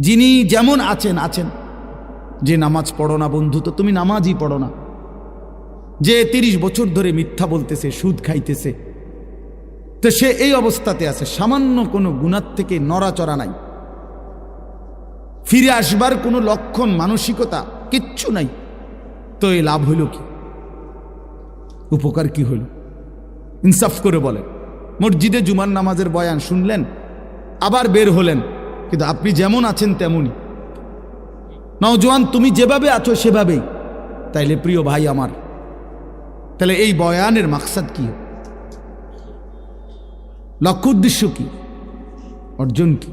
যিনি যেমন আছেন আছেন। যে নামাজ পড়ো না বন্ধু, তো তুমি নামাজই পড়ো না। যে তিরিশ বছর ধরে মিথ্যা বলতেছে, সুদ খাইতেছে। তো সে এই অবস্থাতে আছে। সামান্য কোনো গুণার থেকে নড়াচড়া নাই। ফিরে আসবার কোনো লক্ষণ, মানসিকতা কিচ্ছু নাই। তো এই লাভ হইল কি? উপকার কি হইল? ইনসাফ করে বলেন মসজিদে জুমার নামাজের বয়ান শুনলেন, আবার বের হলেন। কিন্তু আপনি যেমন আছেন তেমনই। নওজোয়ান তুমি যেভাবে আছো সেভাবেই। তাইলে প্রিয় ভাই আমার তাহলে এই বয়ানের মাকসাদ কি? লক্ষ্য উদ্দেশ্য কি? অর্জন কি?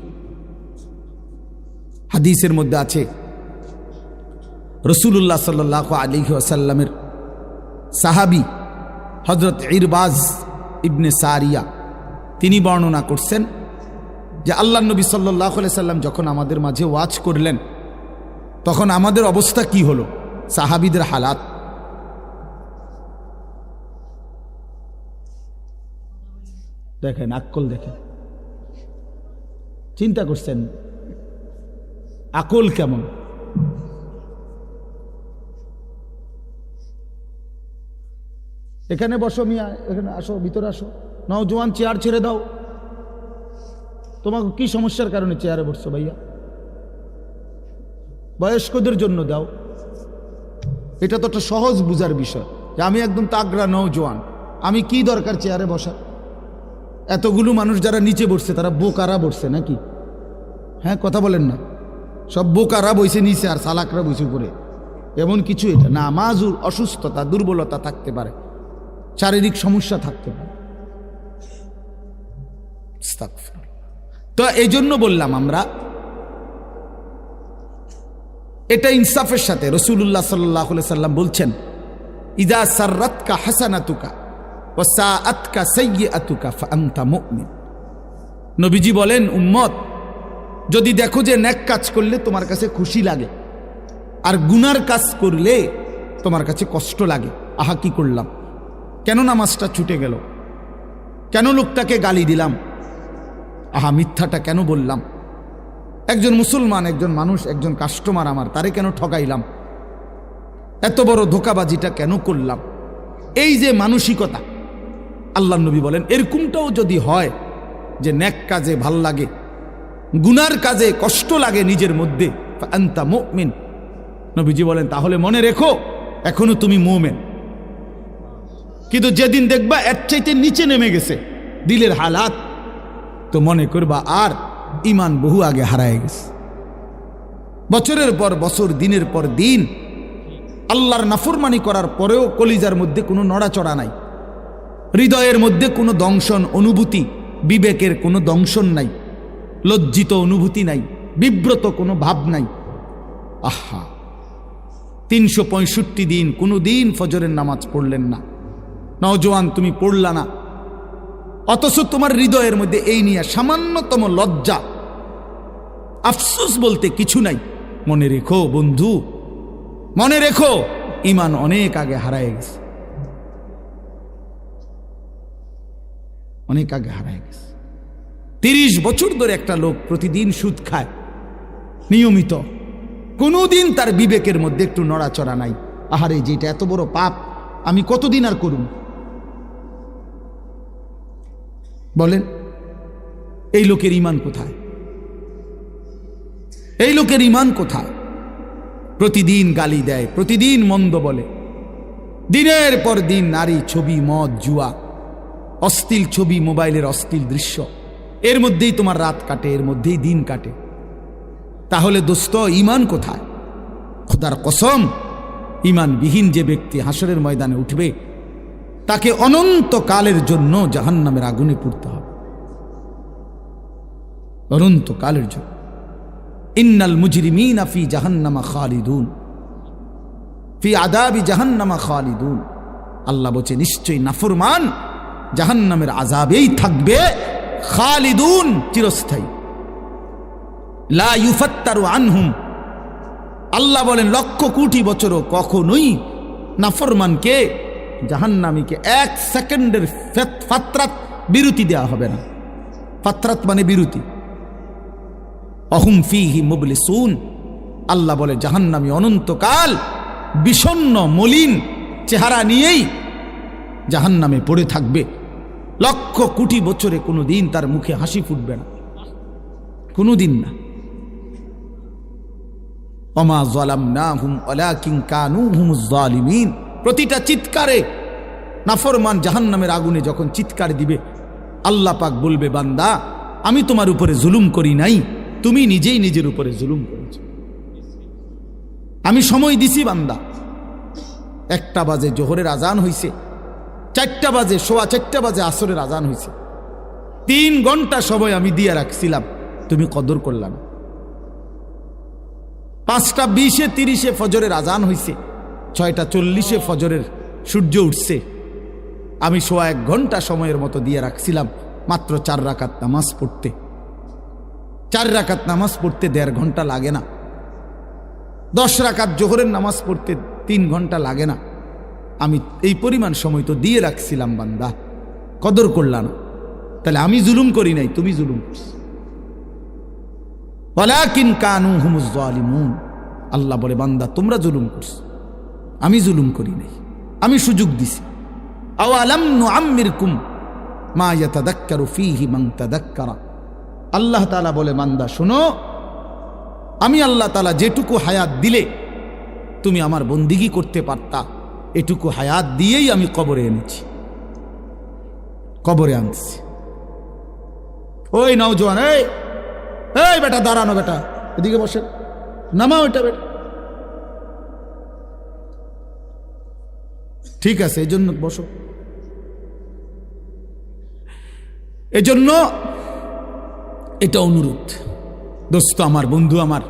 হাদিসের মধ্যে আছে রসুল্লাহ সাল্লাহ আলী আসাল্লামের সাহাবি হজরত ইরবাজ ইবনে সারিয়া, তিনি বর্ণনা করছেন যে আল্লাহ নবী সাল্লাহ সাল্লাম যখন আমাদের মাঝে ওয়াজ করলেন, তখন আমাদের অবস্থা কি হলো? সাহাবিদের হালাত। দেখেন আকল দেখেন। চিন্তা করছেন, আকল কেমন? এখানে বসো মিয়া, এখানে আসো, ভিতরে আসো। নাও জোয়ান চেয়ার ছেড়ে দাও। তোমাকে কি সমস্যার কারণে চেয়ারে বসছো ভাইয়া? বয়স্কদের জন্য দাও। এটা তো একটা সহজ বুঝার বিষয় যে আমি একদম তাগড়া নৌজোয়ান আমি কি দরকার চেয়ারে বসা এতগুলো মানুষ যারা নিচে বসছে, তারা বোকারা বসছে নাকি? হ্যাঁ কথা বলেন না। সব বোকারা বইছে নিচে আর সালাকরা বইছে উপরে। এমন কিছু এটা। না মাজুর অসুস্থতা, দুর্বলতা থাকতে পারে। শারীরিক সমস্যা থাকতে পারে। তো এই জন্য বললাম আমরা, এটা ইনসাফের সাথে রসুল্লাহ সাল্লাহ সাল্লাম বলছেন, ইদা সার্রাতকা হাসানাতুকা ও সা আতকা সৈয়ে আতুকা ফান্তা মুমিন। নবীজি বলেন, উম্মত, যদি দেখো যে ন্যাক কাজ করলে তোমার কাছে খুশি লাগে, আর গুনার কাজ করলে তোমার কাছে কষ্ট লাগে। আহা, কি করলাম? কেন নামাজটা ছুটে গেল? কেন লোকটাকে গালি দিলাম? আহা, মিথ্যাটা কেন বললাম? একজন মুসলমান, একজন মানুষ, একজন কাস্টমার আমার, তারে কেন ঠকাইলাম? এত বড় ধোকাবাজিটা কেন করলাম? এই যে মানসিকতা আল্লাহ নবী বলেন, এরকমটাও যদি হয় যে ন্যাক কাজে ভালো লাগে, গুনার কাজে কষ্ট লাগে নিজের মধ্যে আন্তা মুমিন। নবীজি বলেন, তাহলে মনে রেখো, এখনও তুমি মোমেন। কিন্তু যেদিন দেখবা এর চাইতে নিচে নেমে গেছে, দিলের হালাত। তো মনে করবা আর ইমান বহু আগে হারায় গেছে। বছরের পর বছর, দিনের পর দিন আল্লাহর নাফরমানি করার পরেও কলিজার মধ্যে কোনো নড়াচড়া নাই। হৃদয়ের মধ্যে কোনো দংশন, অনুভূতি, বিবেকের কোনো দংশন নাই। লজ্জিত অনুভূতি নাই, বিব্রত কোনো ভাব নাই। আহা! তিনশো পঁয়ষট্টি দিন, কোনো দিন ফজরের নামাজ পড়লেন না। নওজোয়ান, তুমি পড়লা না। অথচ তোমার হৃদয়ের মধ্যে এই নিয়ে সামান্যতম লজ্জা। আফসোস বলতে কিছু নাই। মনে রেখো বন্ধু, মনে রেখো ইমান অনেক আগে হারায় গেছে। অনেক আগে হারায় গেছে। তিরিশ বছর ধরে একটা লোক প্রতিদিন সুদ খায়। নিয়মিত। কোনোদিন তার বিবেকের মধ্যে একটু নড়াচড়া নাই। আহারে, যেটা এত বড় পাপ, আমি কতদিন আর করুন বলেন, এই লোকের ইমান কোথায়? এই লোকের ইমান কোথায়? প্রতিদিন গালি দেয়, প্রতিদিন মন্দ বলে। দিনের পর দিন নারী ছবি, মদ, জুয়া অস্থিল ছবি, মোবাইলের অস্থিল দৃশ্য, এর মধ্যেই তোমার রাত কাটে, এর মধ্যেই দিন কাটে। তাহলে দোস্ত ইমান কোথায়? খোদার কসম ইমানবিহীন যে ব্যক্তি হাসরের ময়দানে উঠবে তাকে অনন্ত কালের জন্য জাহান্নামের আগুনে পুড়তে হবে। অনন্ত কালের জন্য। ইন্নাল মুজরিমিন ফি জাহান্নামা খালিদুন। ফি আদাবি জাহান্নামা খালিদুন। আল্লাহ বলছে, নিশ্চয়ই নাফরমান জাহান্নামের আজাবেই থাকবে, খালিদুন চিরস্থায়ী। লা ইউফাত্তারু আনহুম। আল্লাহ বলেন, লক্ষ কোটি বছরও কখনোই নাফরমানকে জাহান্নামীকে এক সেকেন্ডের ফেত- ফাত্রাত বিরতি দেওয়া হবে না। ফাত্রাত মানে বিরতি। অহুম ফিহি মুবলিসুন। আল্লাহ বলে, জাহান্নামী অনন্তকাল বিষণ্ন মলিন চেহারা নিয়েই জাহান্নামে পড়ে থাকবে। লক্ষ কোটি বছরে কোনো দিন তার মুখে হাসি ফুটবে না। কোনো দিন না। অমা জলাম না হুম অলা কিং কানু হুম জালিমিন। প্রতিটা চিৎকারে নাফরমান জাহান্নামের আগুনে যখন চিৎকার দিবে, আল্লাহ পাক বলবে, বান্দা, আমি তোমার উপরে জুলুম করি নাই, তুমি নিজেই নিজের উপরে জুলুম করেছ। আমি সময় দিছি, বান্দা। একটা বাজে জোহরের আজান হইছে, চারটা বাজে, সোয়া চারটা বাজে আসরের আজান হইছে। তিন ঘণ্টা সময় আমি দিয়ে রাখছিলাম, তুমি কদর করলাম পাঁচটা বিশে তিরিশে ফজরের আজান হইছে ছয়টা চল্লিশে ফজরের সূর্য উঠছে। আমি সোয়া এক ঘণ্টা সময়ের মতো দিয়ে রাখছিলাম মাত্র চার রাকাত নামাজ পড়তে। চার রাকাত নামাজ পড়তে দেড় ঘণ্টা লাগে না। দশ রাকাত জোহরের নামাজ পড়তে তিন ঘণ্টা লাগে না। আমি এই পরিমাণ সময় তো দিয়ে রাখছিলাম বান্দা। কদর করলাম তাহলে আমি জুলুম করি নাই, তুমি জুলুম করছ। কানু হুমুজ আল্লাহ বলে, বান্দা, তোমরা জুলুম করছ। আমি জুলুম করি নাই। আমি সুযোগ দিছি। আও আলাম নুআম্মিরকুম মা ইয়াতাদাক্কারু ফীহি মান তাদাক্কারা। আল্লাহ তাআলা বলে মান্দা শোনো, আমি আল্লাহ তালা যেটুকু হায়াত দিলে তুমি আমার বন্দিগি করতে পারতা, এটুকু হায়াত দিয়েই আমি কবরে এনেছি। কবরে আনছি। ওই নওজোয়ান, এই এই বেটা, দাঁড়ানো বেটা, এদিকে বসে নামাও এটা বেটা। ঠিক আছে এই জন্য বসো। এজন্য এটা অনুরোধ। দোস্ত, আমার বন্ধু, আমার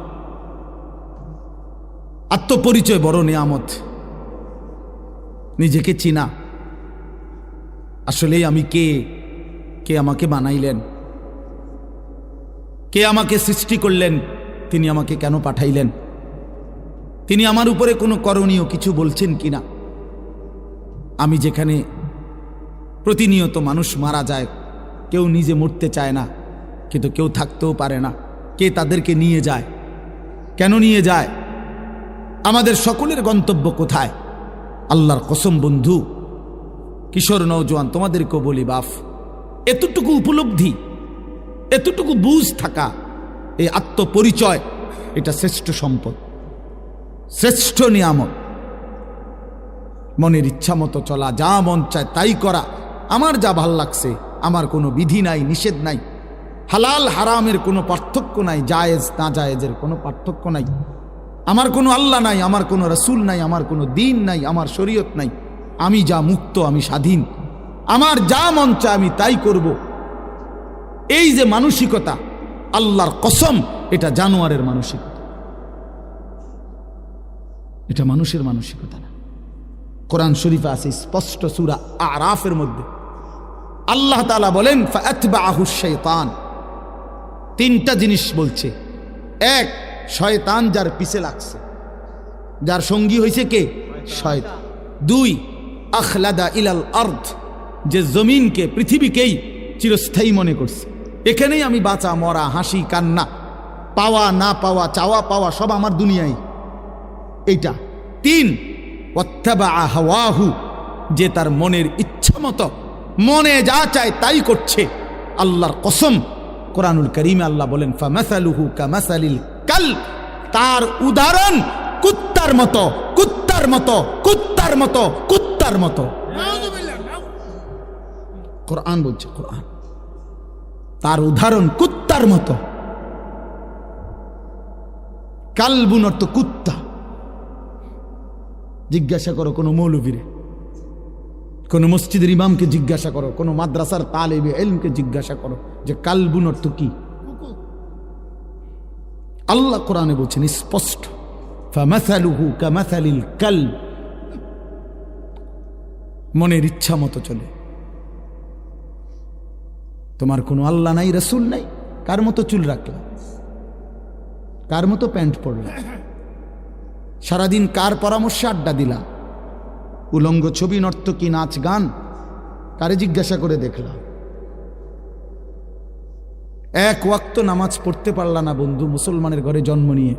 আত্মপরিচয় বড় নিয়ামত। নিজেকে চিনা। আসলেই আমি কে? কে আমাকে বানাইলেন? কে আমাকে সৃষ্টি করলেন? তিনি আমাকে কেন পাঠাইলেন? তিনি আমার উপরে কোনো করণীয় কিছু বলছেন কিনা? আমি যেখানে প্রতিনিয়ত মানুষ মারা যায়, কেউ নিজে মরতে চায় না, কিন্তু কেউ থাকতেও পারে না। কে তাদেরকে নিয়ে যায়? কেন নিয়ে যায়? আমাদের সকলের গন্তব্য কোথায়? আল্লাহর কসম বন্ধু, কিশোর নৌজওয়ান তোমাদেরকেও বলি বাফ, এতটুকু উপলব্ধি, এতটুকু বুঝ থাকা, এই আত্মপরিচয়, এটা শ্রেষ্ঠ সম্পদ, শ্রেষ্ঠ নিয়ামত। মনের ইচ্ছা মতো চলা যা মন চায় তাই করা। আমার যা ভালো লাগছে, আমার কোনো বিধি নাই, নিষেধ নাই। হালাল, হারামের কোনো পার্থক্য নাই, জায়েজ, না জায়েজের কোনো পার্থক্য নাই। আমার কোনো আল্লাহ নাই, আমার কোনো রসুল নাই, আমার কোনো দিন নাই, আমার শরীয়ত নাই। আমি যা মুক্ত, আমি স্বাধীন। আমার যা মন চায়, আমি তাই করব। এই যে মানসিকতা, আল্লাহর কসম, এটা জানোয়ারের মানসিকতা। এটা মানুষের মানসিকতা না। কোরআন শরীফে আছে স্পষ্ট সুরা আরাফের মধ্যে। আল্লাহ তালা বলেন শৈতান তিনটা জিনিস বলছে। এক, শয়তান যার পিছে লাগছে। যার সঙ্গী হয়েছে কে? শয়তান। দুই, আখলাদা ইলাল আর্থ যে জমিনকে, পৃথিবীকেই চিরস্থায়ী মনে করছে। এখানেই আমি বাঁচা, মরা, হাসি, কান্না, পাওয়া, না পাওয়া, চাওয়া, পাওয়া, সব আমার দুনিয়ায়। এইটা। তিন হাওয়াহু, যে তার মনের ইচ্ছা মতো, মনে যা চায় তাই করছে। আল্লাহর কসম, কোরআনুল করিমে আল্লাহ বলেন, ফামাসালুহু কামাসালিল কাল তার উদাহরণ কুত্তার মতো কুত্তার মতো কুত্তার মতো কুত্তার মতো। কোরআন বলছে, কোরআন। তার উদাহরণ কুত্তার মতো। কালবুন অর্থ কুত্তা। জিজ্ঞাসা করো কোনো মৌলবীরে কোনো মসজিদের ইমামকে জিজ্ঞাসা করো, কোনো মাদ্রাসার তালেবে এলমকে জিজ্ঞাসা করো যে কালবুন অর্থ কি? আল্লাহ কোরআনে বলছেন, স্পষ্ট। কাল মনের ইচ্ছা মতো চলে। তোমার কোনো আল্লাহ নাই, রসুল নাই? কার মতো চুল রাখলাম কার মতো প্যান্ট পরলাম সারাদিন কার পরামর্শে আড্ডা দিলা? উলঙ্গ ছবি, নর্তকী, নাচ, গান, কারে জিজ্ঞাসা করে দেখলাম এক ওয়াক্ত নামাজ পড়তে পারলা না বন্ধু, মুসলমানের ঘরে জন্ম নিয়ে।